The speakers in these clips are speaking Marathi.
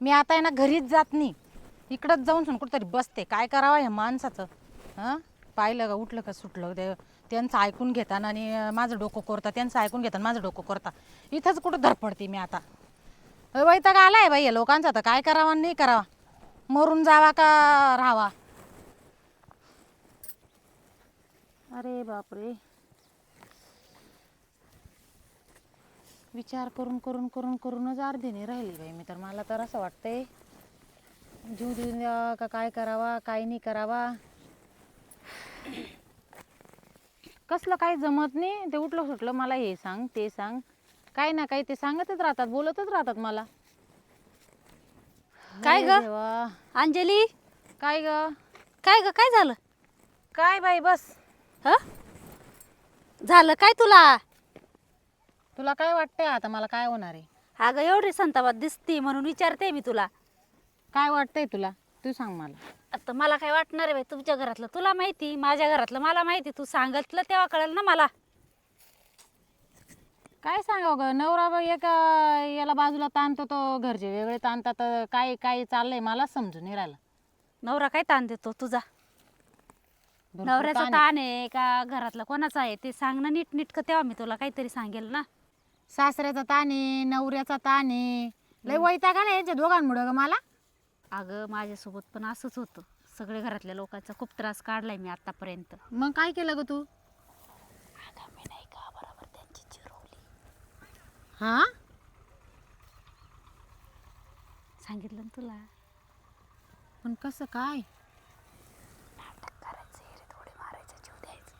मी आता आहे ना घरीच जात नाही. इकडंच जाऊन सुन कुठंतरी बसते. काय करावं ह्या माणसाचं? हां? पाहिलं का उठलं का सुटलं. ते त्यांचं ऐकून घेताना आणि माझं डोकं कोरता त्यांचं ऐकून घेताना माझं डोकं कोरता. इथंच कुठं धरपडते मी आता. वैताग आहे बाई या लोकांचा? तर काय करावा नाही करावा? मरून जावा का राहावा? अरे बापरे. विचार करून करून करून करूनच अर्धीने राहिली बाई मी. तर मला तर असं वाटतंय जीव देऊन द्यावा का काय करावा काय नाही करावा. कसलं काही जमत नाही. ते उठलं सुटलं मला हे सांग ते सांग. काय ना काही ते सांगतच राहतात बोलतच राहतात मला. काय ग? देवा. अंजली? काय ग? काय ग काय झालं? काय बाई बस. ह? झालं काय तुला? तुला काय वाटतंय आता? मला काय होणार आहे? अगं एवढी संतापात दिसती म्हणून विचारते मी तुला. काय वाटतंय तुला? तू सांग मला. आता मला काय वाटणार आहे बाई? तुमच्या घरातलं तुला माहिती माझ्या घरातलं मला माहिती. तू सांगितलं तेव्हा कळेल ना मला. काय सांगावं ग? नवरा बाई एका याला बाजूला ताणतो तो घरचे वेगळे ताणतात काय काय चाललंय मला समजून नाही राहिलं. नवरा काय ताण देतो तुझा? भरपूर नवऱ्याचा ताण आहे. ताण आहे का? घरातला कोणाचा आहे ते सांग ना नीट नीटकं तेव्हा मी तुला काहीतरी सांगेल ना. सासऱ्याचा ताण आहे नवऱ्याचा ताण आहे. लय वैताग आला यांच्या दोघांमुळं ग मला. अगं माझ्यासोबत पण असंच होतं. सगळे घरातल्या लोकांचा खूप त्रास काढलाय मी आतापर्यंत. मग काय केलं ग तू? अगं मी नाही का बरोबर त्यांची चिरवली? हा? सांगितलं ना तुला? पण कसं काय? नाटक करायचं हिरे थोडे मारायचं जीव द्यायचं.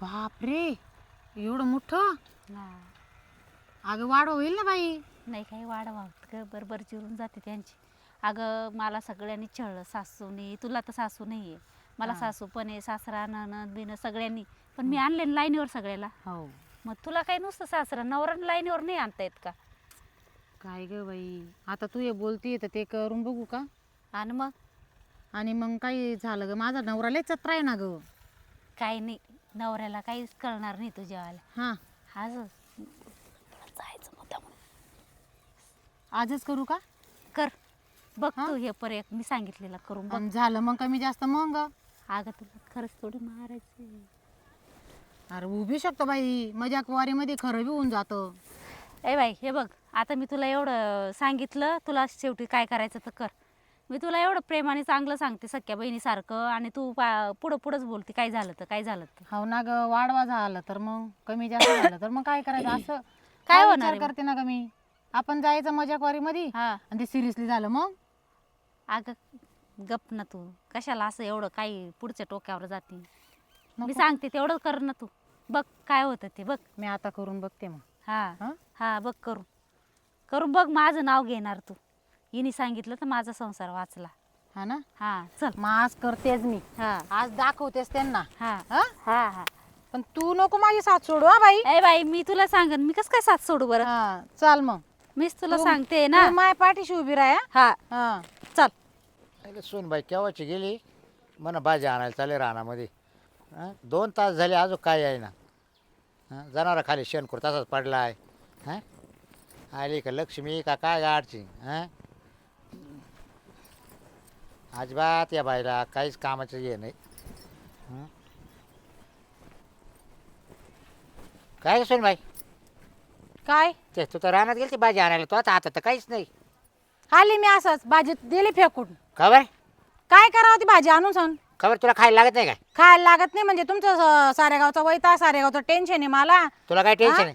बापरे एवढं मोठं. अगं वाढ होईल ना बाई. नाही काही वाढवा ग. बरोबर चिरून जाते त्यांची. अगं मला सगळ्यांनी छळलं. सासूनी तुला तर सासू नाही आहे. मला. सासू पण आहे सासरा ननद बिन सगळ्यांनी. पण मी आणले लाईनीवर सगळ्याला. हो. मग तुला काही नुसतं सासरा नवरा लाईनीवर नाही आणता येत का? काय ग बाई? आता तू हे बोलतीये तर ते करून बघू का? आणि मग? आणि मग काय झालं ग? माझा नवरा लय चत्रा आहे ना ग. काही नाही. नवऱ्याला काहीच कळणार नाही तुझ्यावाला हा. आजच जायचं मुद्दा आजच करू का? कर. बघ हा? तू हे पर एक मी सांगितलेलं करून बघ. आणि झालं मग कमी जास्त मग? अगं तुला खरंच थोडी मारायचं अरे उभी शकतो बाई. मजाक वारीमध्ये खरं बी होऊन जातं. ए बाई हे बघ. आता मी तुला एवढं सांगितलं तुला शेवटी काय करायचं तर कर. मी तुला एवढं प्रेमाने चांगलं सांगते सख्या बहिणीसारखं आणि तू पा- पुढं पुढंच बोलते काय झालं तर काय झालं तर. हो ना ग वाढवा झालं तर मग कमी जास्त झालं तर मग काय करायचं? असं काय होणार विचार आहे मग? करते ना ग मी. आपण जायचं मजाक वारीमध्ये हा. आणि ते सिरियसली झालं मग? अगं गप ना तू. कशाला असं एवढं काही पुढच्या टोक्यावर जाते? मी नको. सांगते तेवढं कर ना तू. बघ काय होतं ते बघ. मी आता करून बघते मग. हा. हा? हा बघ करून. करून बघ माझं नाव घेणार तू. हिने सांगितलं तर माझा संसार वाचला. हा ना? हा चल. मग आज करतेच मी. हा. आज दाखवतेस त्यांना. हा. हा? हा हा. पण तू नको माझी साथ सोडू हा बाई. ए बाई मी तुला सांगन मी कसं काय साथ सोडू बरं? हा चाल मग. मीच तुला तू- सांगते ना. तू माय पाठीशी उभी राहा हा. हा. चल. अरे सोनबाई केव्हाची गेली? म्हणा भाजी आणायला चाले रानामध्ये. हं? दोन तास झाले अजून काय आहे ना. हं? जनावरा खाली शेणखूर तसाच पडला आहे हां? आली का लक्ष्मी का काय गाडची हां? अजिबात या बाईला काहीच कामाचं हे नाही. हं? काय ग सोनबाई? काय? ते तू तर रानात गेली भाजी आणायला तो आता आता तर काहीच नाही. आली मी असंच भाजी दिली फेकून. खबर काय करावं ती भाजी आणून सांग. खबर तुला खायला लागत नाही काय? खायला लागत नाही म्हणजे तुमचं स- सारेगावचा वैता सारेगावचं टेन्शन आहे मला. तुला काय टेन्शन आहे?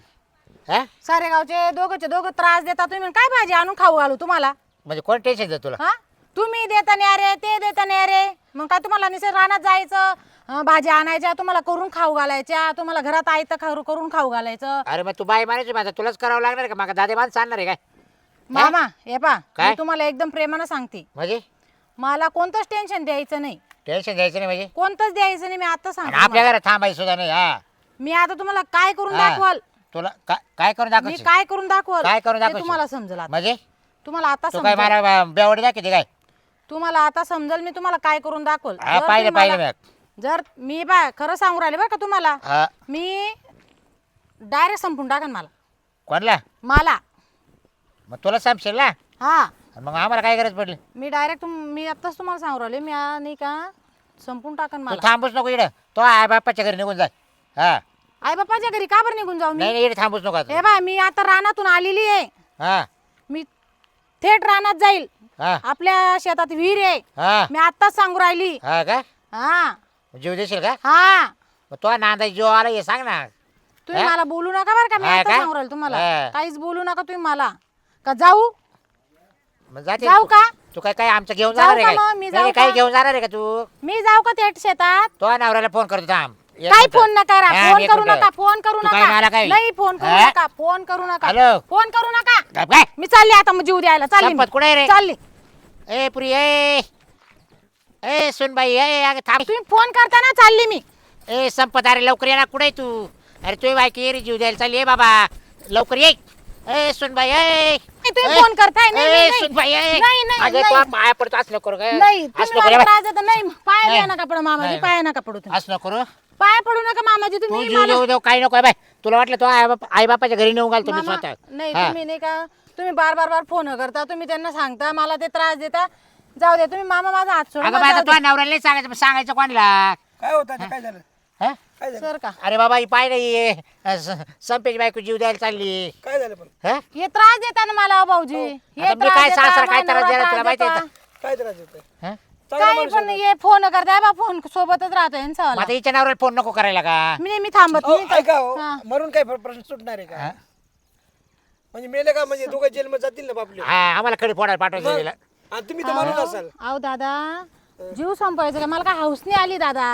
हां? सारेगावचे दोघंचे दोघं त्रास देता तुम्ही काय भाजी आणून खाऊ घालू तुम्हाला? म्हणजे कोण टेन्शन देत तुला? हा? तुम्ही देता नाही अरे ते देता नाही अरे. मग काय तुम्हाला निसर्ग रानात जायचं? अं, भाज्या आणायच्या तुम्हाला करून खाऊ घालायच्या तुम्हाला घरात आयतं खाऊ करून खाऊ घालायचं. अरे मग तू बाई मारायची माझा तुलाच करावं लागणार का? मग दादे माणसं आणणार आहे काय? मामा हे? पा काय? मी तुम्हाला एकदम प्रेमानं सांगते. म्हणजे? मला कोणतंच टेन्शन द्यायचं नाही. टेन्शन घ्यायचं नाही म्हणजे? कोणतंच द्यायचं नाही मी आता आणि सांगते आपल्या तुम्हाला. घरात थांबायचं सुद्धा नाही हा? मी आता तुम्हाला काय करून हा. दाखवाल? तुला काय काय करून मी दाखवशील? काय करून दाखवाल? काय करून ते दाखवशील? तुम्हाला समजेल आता. म्हणजे? तुम्हाला आता तू काय समजेल. मला बेवडी दाखवते काय? तुम्हाला आता समजेल मी तुम्हाला काय करून दाखवल? हा जर पाहिलं पाहिलं जर मी बा खरं सांगू राहिले बरं का तुम्हाला? हा. मी डायरेक्ट संपून टाकन मला. कोणला? मला. मग तुला सांगशील ना? हा. मग आम्हाला काय गरज पडली? मी डायरेक्ट मी आत्ताच तुम्हाला सांगू राहिले मी आ- नाही का संपून टाकन तू मला. थांबूच नको इकडं. तो आई बापाच्या घरी निघून जाय. हा. आई बाप्पाच्या घरी का बरं निघून जाऊ मी? नाही नाही इकडे थांबूच नको आता. हे बाय मी आता रानातून आलेली आहे. हा. मी थेट रानात जाईल. हा. आपल्या शेतात विहीर आहे. हा. मी आत्ताच सांगू राहिली. हा का? हा. जीव देशील का? हा. मग तो नांदा जीव आला हे सांग ना. तुम्ही हा? मला बोलू नका बरं का मी हा आता का? सांगू राहिले तुम्हाला. हा. काहीच बोलू नका तुम्ही मला. का जाऊ? मग जाते. जाऊ तू. का? तू काय काय आमचं घेऊन जाऊ जाणार आहे का काय? मग? मी जाऊ काही का? घेऊन जाणार आहे का तू? मी जाऊ का थेट शेतात? तो नवऱ्याला फोन करतो थांब. काही मिनिटं. फोन नका करा हा, फोन एक करू मिनिटं. नका फोन करू तू काय नका काय? नाही फोन करू हा? नका फोन करू नका हॅलो? फोन करू नका काय काय? मी चालली आता मग जीव द्यायला चालली संपत कुठे. रे? चालली ए पुरी ए ए सुन बाई ए अगं थांब तुम्ही फोन करताना चालली मी ए संपत अरे लवकर ये ना कुठे आहे तू अरे तुझी बायकी रे जीव द्यायला चालली ये बाबा लवकर ये ए नाही, तुम्ही ए, फोन करताय नाही, ए, नाही, नाही. सुनबाई, ए. नाही, नाही, अगं, नाही. तो पाया पडतो असं नको करू गं. नाही असं तुम्ही नको रे मला बाई. त्रास देता नाही पाया नाही. द्या नका पडू मामाजी नाही. पाया नका पडू तुम्ही असं नको करू पाया पडू नका मामाजी तू तुम्ही जीव मला- देऊ देऊ काही नको बाय तुला वाटलं तो आई बाप आई बापाच्या घरी नेऊन घालतो मी मामा, स्वतः नाही हा. तुम्ही नाही का तुम्ही बार बार बार फोन करता तुम्ही त्यांना सांगता मला ते त्रास देता जाऊ दे तुम्ही मामा माझा हात सोडा अगं मला बाय आता जाऊ तुझ्या नवऱ्याला नाही सांगायचं सांगायचं कोणाला काय होतं आता? काय झालं? काय दे. झालं सर का अरे बाबा ही पाय नाही संपेची बायको जीव द्यायला चालली काय झालं पण हा? हे त्रास देता ना मला भाऊजी हे आता मी त्रास काय देता, सासरा काय त्रास द्यायला तुला त्रास माहिती आहे देता. काय त्रास हा? चांगला काही माणूस पण आहे हे फोन करताय बा फोन सोबतच राहतो यांचा मग आता हिच्या नवऱ्याला फोन नको करायला का मी नेहमी थांबत अहो, नाही ऐका हो हा. मरून काय प्र- प्रश्न सुटणार आहे हा? का म्हणजे मेले का म्हणजे दोघं जेलमध्ये जातील ना बापले हा आम्हाला कडे फोडायला पाठवायचं मग? तिला. आणि तुम्ही तर म्हणून असाल अहो दादा जीव संपवायचा का मला काय हाऊस नाही आली दादा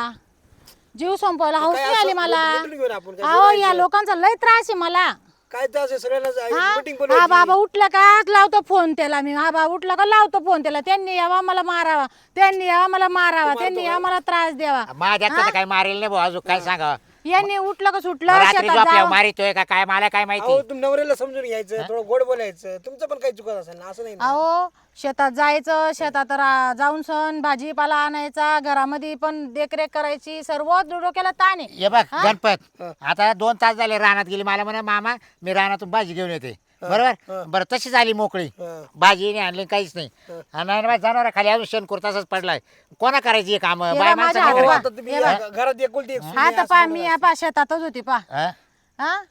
जीव संपवायला काय नाही आली असं मला. मिटून घेऊन आपण काय अहो या? लोकांचा लय त्रास आहे मला. काय त्रास आहे? सगळ्यांना हा? हा बाबा उठला का? लावतो फोन त्याला मी. हा बाबा उठला का? लावतो फोन त्याला. त्यांनी यावा मला मारावा. त्यांनी यावा मला मारावा. त्यांनी यावा मला त्रास द्यावा. माझ्या काही मारेल नाही भाऊ. अजून काय सांगा यांनी उठलं का सुटलं? रात्री शेतात झोपल्यावर जावं. मारितोय का? काय? मला काय माहिती? अहो तुम्ही नवऱ्याला समजून घ्यायचं थोडं गोड बोलायचं. तुमचं पण काही चुकत असेल ना असं नाही ना? अहो शेतात जायचं शेतात रा- जाऊन सण भाजीपाला आणायचा घरामध्ये पण देखरेख करायची सर्व डोक्याला ताण आहे. ये बघ गणपत हा. आता दोन तास झाले रानात गेली. मला म्हणा मामा मी रानातून भाजी घेऊन येते. बरोबर? बरं तशी झाली मोकळी. हा. भाजी नाही आणली काहीच नाही. आणि जनावर खाली अजून शेण कुर्ताच पडलाय. कोणा करायची काम बाय माझ्या तुम्ही हे. घरात एकुलती एक हा तर पा मी. पा शेतातच होती पा हा?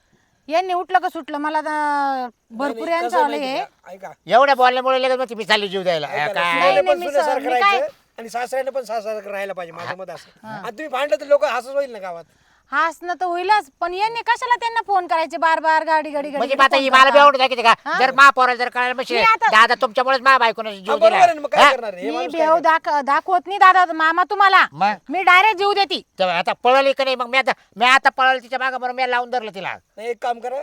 यांनी उठलं का सुटलं? मला तर भरपूर नाही, यांचं कसं आलं माहिती हे का? ऐका. एवढ्या बोलल्यामुळे लगेच मग मी चालली जीव द्यायला. ऐका ना, काय? सुनेला नाही, पण मी सुनेसारखं स- मी काय- राहायचं आणि सासऱ्याने पण सासऱ्यासारखं राहायला पाहिजे माझं मत असं आणि तुम्ही भांडलं तर लोक हसत होईल ना गावात. हसणं तर होईलच पण यांनी कशाला त्यांना फोन करायचे बार बार गाडी गाडी म्हणजे गाडी आता ही मला बेवड दाखवते का? जर महापौराला जर कळायला म्हणजे मी आता- दादा तुमच्यामुळेच मा बायकोनं जीव हा, बरोबर आहे ना, दिला मग काय? करणार आहे? हे मी माणूस काय बेव दाख दाखवत नाही दादा मामा तुम्हाला. मग? मी डायरेक्ट जीव देती. आता पळली का नाही मग मी आता मी आता पळली तिच्या मागं म्हणून मी लावून धरलं तिला. नाही, एक काम करा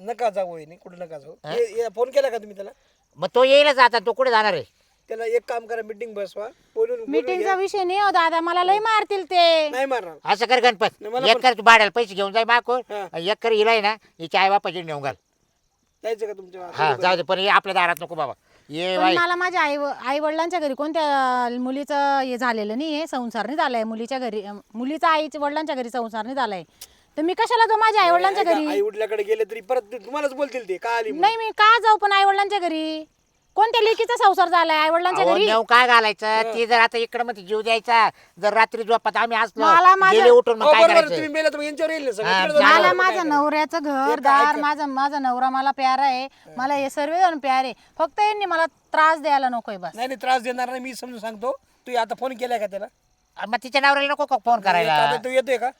नका जाऊ वहिनी कुठे नका जाऊ. हे- हे फोन केला का तुम्ही त्याला? मग तो येईलच आता तो कुठे जाणार आहे? त्याला एक काम करा मीटिंग बसवा. बोलून बोलून मीटिंगचा घ्या. विषय नाही हो दादा मला लय मारतील ते. नाही मारणार. असं कर गणपत. नाही, मला एक कर तू भाड्याला पैसे घेऊन जाय माकोर हा. एक कर हिलाय ना हिच्या आई बापाची नेऊन घाल. जायचं का तुमच्या हा जाऊ दे पण हे आपल्या दारात नको बाबा. ये पण बाई. मला माझ्या आई आई वडिलांच्या घरी कोणत्या मुलीचं हे झालेलं नाही संसार नाही झालाय. मुलीच्या घरी अं, मुलीचा आईच्या वडिलांच्या घरी संसार नाही झालाय. तर मी कशाला जाऊ माझ्या आई वडिलांच्या घरी? आई उठल्याकडे गेले तरी परत ते तुम्हालाच बोलतील ते. का आली म्हणून. नाही मी का जाऊ पण आई वडिलांच्या घरी? कोणत्या लेकीचा संसार झालाय? आई वडिलांच्या अहो, घरी? नेऊ काय घालायचं? ती जर आता इकडे मध्ये जीव द्यायचा जर रात्री झोपात आम्ही असलो मला माझ्या- गेले उठून मग काय बरोबर आहे, करायचं? तुम्ही मेला तर मग यांच्यावर येईल ना सगळं. हा, तिकडे जाऊन मला काय माझ्या? नवऱ्याचं घर दार माझा माझा नवरा मला प्यारा आहे. मला हे सर्व जण प्यार आहे. फक्त यांनी मला त्रास द्यायला नकोय बस. नाही नाही त्रास देणार नाही मी समजून सांगतो. तू आता फोन केलाय का त्याला? मग तिच्या नवऱ्याला नको का फोन करायला? आता तू येतोय का?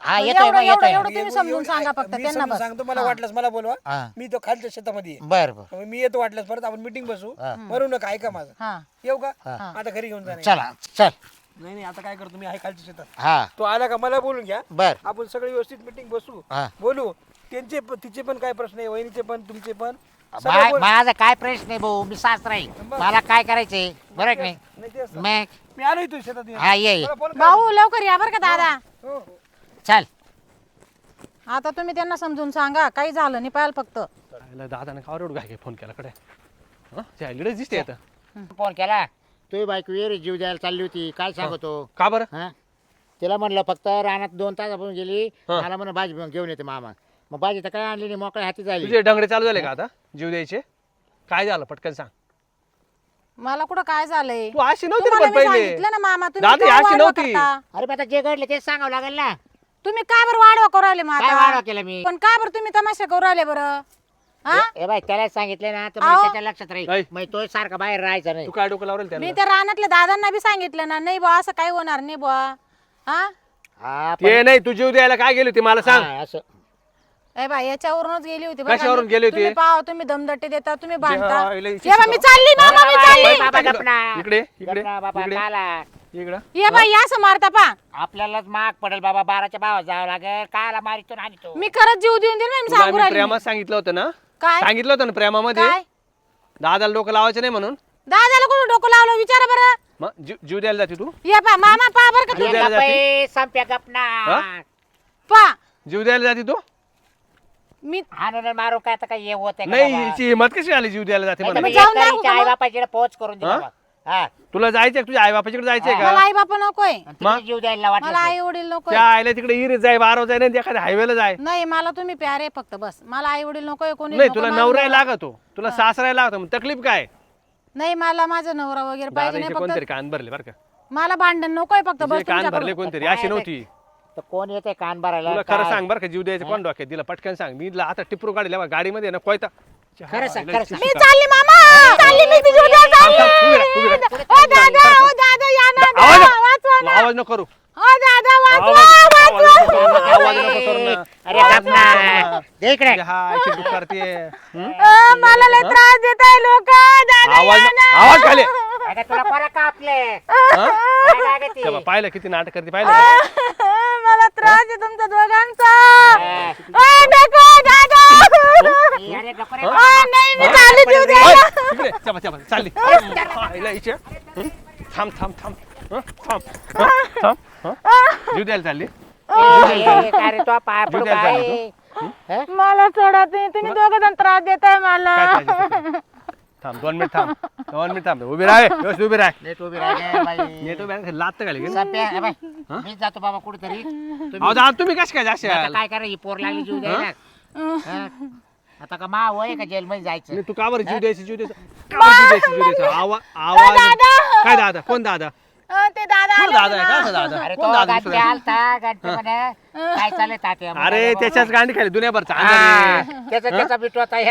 हा एवढं- येतोय मग एवढं- येतोय. एवढं- तुम्ही एवढं- समजून एवढं- सांगा फक्त मी त्यांना समजून बस. सांगतो मला वाटलंच मला बोलवा. हा. मी तो खालच्या शेतामध्ये आहे. बर बर. मग मी येतो वाटल्यास परत आपण मिटिंग बसू. मरू नका ऐका माझं. हा. येऊ का? आता घरी घेऊन जाणार चला चल. नाही नाही आता काय करतो मी आहे खालच्या शेतात. हा. तो आला का मला बोलून घ्या. बर. आपण सगळे व्यवस्थित मिटिंग बसू. हा. बोलू. त्यांचे तिचे पण काय प्रश्न आहे वहिनीचे पण तुमचे पण? सगळं मा- बोल- माझा काय प्रश्न आहे भाऊ? मी सासरा आहे. मला काय करायचंय? बरं की नाही. मग? मी आलो इथून शेतात हा ये ये. मला फोन कर. भाऊ लवकर या बरं का दादा. हो, हो. चल. आता तुम्ही त्यांना समजून सांगा काही झालं नाही पाहिलं फक्त. दादाने का एवढं काय फोन केला? कडे. हं? दिसते आता. फोन केला? तुझी बायको ये रे जीव द्यायला चालली होती. काय सांगतो? का बरं? हा? तिला म्हणलं फक्त रानात दोन तास आपण गेली. हा. मला म्हणून भाजी घेऊन येते मामा. मग भाजी तर काय आणली नाही मोकळ्या हाती झाली. तुझे डंगडे चालू झाले का आता? जीव द्यायचे? काय झालं? पटकन सांग. मला कुठं काय झालंय? तू अशी नव्हती ना तुम्हाला पण मी पहिले. सांगितलं ना मामा तुम्ही दादी, काय अशी वाढवा नव्हती. करता? अरे मग आता जे घडलं तेच सांगावं लागेल ना. तुम्ही का बरं वाढवा करू राहिले मग काय आता? वाढवा केलं मी पण का बरं तुम्ही तमाशा करू राहिले बरं हा ए ए बाई त्याला सांगितले ना तर अहो. मग त्याच्या लक्षात ऐ. राहील मग तो सारखा बाहेर राहायचा नाही तू काय डोकं लावलं मी त्याला त्या रानातल्या दादांना बी सांगितलं ना नाही बुवा असं काही होणार नाही बुवा हा हा, पण- ते नाही तू जीव द्यायला काय गेली होती मला सांग हा, असं ए बाई याच्यावरूनच गेली होती बघा कशावरून. गेली होती? तुम्ही पाव तुम्ही दमदट्टी देता तुम्ही बांधता जे- बा, मी चालली मामा मी बाबा, चालली बाबा, गपना. इकडे इकडे गपना, बाबा, इकडे काला. इकडं. ये बाई या असं मारता पा आपल्यालाच माग पडेल बाबा बाराच्या भावात जावं लागेल. काला मारितो आणि तो? मी खरंच जीव देऊन दिला मी तुला सांगू मी राहिली प्रेमात सांगितलं होतं ना? काय? सांगितलं होतं ना प्रेमामध्ये? काय? दादाला डोकं लावायचं नाही म्हणून? दादाला कुठं डोकं लावलं? विचारा बरं. मग जीव जीव द्यायला जाते तू? ये पा मामा पा बरं का तुम्ही. द्यायला गप्पे, संप्या गपना. हा? पा जीव द्यायला जाते तू मी हाणून मारू काय? आता काय हे होत नाही हिची हिंमत कशी आली जीव द्यायला जाते म्हणून? मग जाऊन दाखवू का आई? बापाची पोच करून दिला हा? हा. तुला जायचंय का तुझ्या आई बापाच्याकडे जायचंय मला का? आई बापा नकोय. आणि जीव द्यायला वाटलं मला आई वडील नकोय. त्या आईला तिकडे इरीत जाय बाराव जाय नाही एखाद्या हायवेला जाय. नाही मला तुम्ही प्यारे फक्त बस. मला आई वडील नकोय कोणी नाही नको, तुला नवराय नवरा- लागतो. तुला सासराय लागतो. मग तकलीफ काय? नाही मला माझा नवरा वगैरे पाहिजे दादाचे नाही कोणतरी फक्त कान भरले बरं का? मला भांडण नकोय फक्त बस कान भरले तुमच्याकडून. कोणतरी? अशी नव्हती. तर कोण येते कान भरायला? तुला खरं काय? सांग बरं का जीव द्यायचं कोण डोक्यात? दिला पटकन सांग. मी आता टिपरू काढले गाडीमध्ये ना कोयता. खरं सांग, खरं सांग. मी चालली मामा! चालली मी तिच्या उद्या चालली. थांब, थांब, उभी राह, उभी राह. ओ दादा ओ दादा या ना आवाज दादा, वाचवा ना आवाज नको करू ओ दादा वाचवा आवाज वाचवा आवाज नको करू ना अरे गपना दे इकडे म्हणजे हा अशी दुःख करते हं? अ, मला लय त्रास देत आहे लोक दादा आवाज या ना. आवाज खाली अगं तुला कोणा कापले हं? काय लागते? तेव्हा पाहिलं किती नाटक करते पाहिलं का? मला त्रास आहे तुमच्या दोघांचा. ओ, नको ओ, नाही मी चालली जीव ओय, इकडे चपा चपा चालली पाहिलं हिच्या? हं? थांब थांब थांब हं? थांब हं? थांब हं? जीव द्यायला चालली तो जीव द्यायला चालली? मला सोडा तुम्ही तुम्ही दोघ जण त्रास देताय मला काय पाहिजे थांब दोन मिनिट थांब दोन मिनिट थांब उभी राह व्यवस्थित उभी राह नीट बँक लात घाली बाई, मीच जातो बाबा कुठेतरी अहो दादा तुम्ही कश काय जाशाल काय करा ही पोर लागली जीव द्यायला? आता का मा वय का जेलमध्ये जायचं? नाही, तू का बरं जीव द्यायची जीव द्यायचा? का बरं जीव द्यायची जीव द्यायचा? आवा आवाज! काय दादा? कोण दादा? अ, ते दादा कोण आले दादा होते आहे? ना. का असं दादा? अरे कोण तो दादा गाठी दुसरा? आलता गाठी म्हणे काय चाललंय तात्या अरे त्याच्याच गांडी खाली दुनियाभरचा त्याचा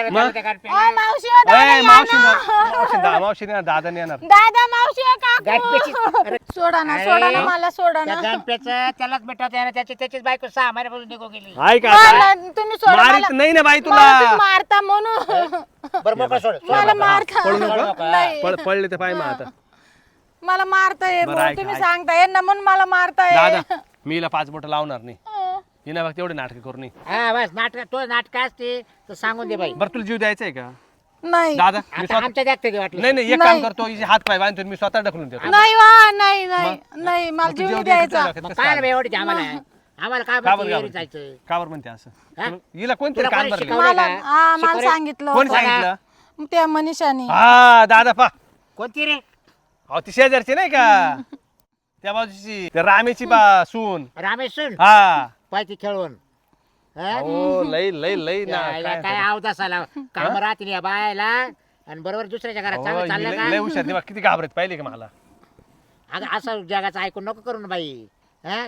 मग? ओ, मावशी ओ, दादा आहे. या मावशी ना. मावशी दा- मावशी नाही दादा नाही येणार. दादा मावशी ओ, गाठीची- काकू अरे, सोडा ना सोडा ना मला सोडा ना. त्यालाच आहे ना त्याची त्याचीच बायको सहा महिन्यापासून निघून गेली. ऐक मला आता? तुम्ही सोडा मारित मला नाही ना बाई मला तुम्ही तुला मारता म्हणून. बरं मोकळं सोड सोड मला बाबा. मारता. सोड. नाही. पड पडले तर पाय मग आता मला मारताय बरं, भाऊ, ऐक, तुम्ही ऐक. सांगताय ना म्हणून मला मारताय दादा मी हिला पाच बोट लावणार नाही. हिना बघ तेवढे नाटक करू नाही हा बस नाटक तो नाटक असते तर सांगून दे बाई. बरं तुला जीव द्यायचा आहे का? नाही. दादा मी आता स्वतः आमच्या देखते ते वाटलं. नाही नाही एक नाही. काम करतो हिचे हात पाय बांधतो मी स्वतः ढकलून देतो. नाही वा नाही नाही नाही मला तू जीव नाही द्यायचा. मग काय? रे एवढी आम्हाला? आम्हाला काय का बरं माहिती का एवढी बरं? जायचं? का बरं म्हणते असं. हा? तुला- हिला कोणतरी तुला कान कोणी भरले शिकवलं? मला का? हा मला शिकवलं? सांगितलं. कोण होतं. सांगितलं? त्या मनीषाने. हा दादा पा. कोणती रे? अहो ती शेजारची नाही का? त्या बाजूची. त्या रामेची बा सून. रामेश्वर हा. पाहिजे खेळून. हा? हो लई लई लई ना. यायला काय काय अवदास आला काम राहतील या बायला. आणि बरोबर दुसऱ्याच्या घरात हो, चांगलं चाललं लई लई का हुशार. ती बा, किती घाबरत पाहिली का मला? अगं असं जगाचं ऐकून नको करू ना बाई. हा?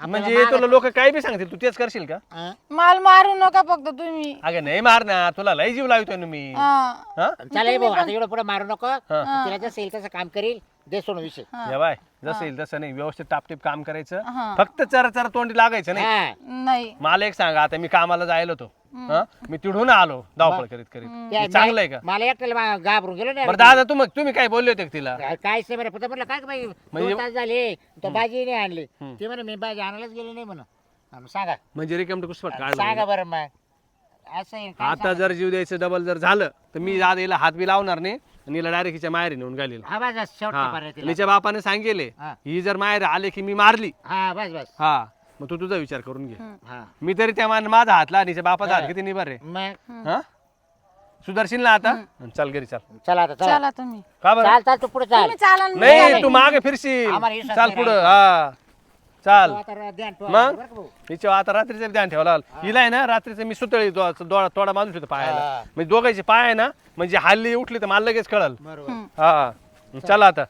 म्हणजे तुला लोक काय बी सांगतील तू तेच करशील का? माल मारू नका फक्त तुम्ही. अगं नाही मारणार तुला लई जीव लावतोय ना मी. हा. चला हे भाऊ आता एवढं पुढे मारू नको. तिला येईल तसं काम करील. दे सोडून विषय. या बाय जसं येईल तसं नाही व्यवस्थित टापटीप काम करायचं. हा. फक्त चरा चरा तोंडी लागायचं नाही. हा. नाही. मला एक सांगा आता मी कामाला जायला होतो. हा? मी तिढून आलो धावपळ करीत करीत. हे चांगलं आहे का? मला एकट्याला मा- घाबरून गेलो बरं ना दादा तुम्ही तुम्ही काय बोलले होते का तिला? काय- नाही बरं फक्त म्हटलं काय बाई म्हणजे- दोन तास झाले तो भाजी नाही आणली. ते म्हणे मी भाजी आणायलाच गेले नाही म्हणून. हा, मग सांगा. म्हणजे रिकम कुसपट सांगा बरं मग. असं आहे, काय आता जर जीव द्यायचं डबल जर झालं तर मी दादा हिला हात बी लावणार नाही. आणि हिला डायरेक्ट हिच्या माहेरी नेऊन घालील. हा बस बस शेवटचा पर्याय तिला. हिच्या बापाने सांगेले हा. ही जर माहेर आले की मी मारली. हा बस बस. हा. मग तू तुझा विचार करून घे. हा. मी तरी त्या मान माझा हातला आणि हिच्या बापाचा हात किती निभार? रे मग हा? ना आता? चल घरी चल. चला आता चला. चला तुम्ही. का बरं? चाल चाल तू पुढे चाल. तुम्ही चाला ना. नाही तू मागे फिरशील. आम्हाला विश्वास चाल नाही पुढं हा. चाल. मग? हिच्या आता रात्रीचं ध्यान लागलं. हिला आहे ना रात्रीचं मी सुतळी तोडा बांधून ठेवतो पायाला. हा. म्हणजे दोघांचे पाय आहे ना म्हणजे हल्ली उठली तर मला लगेच कळल. हा. चला आता.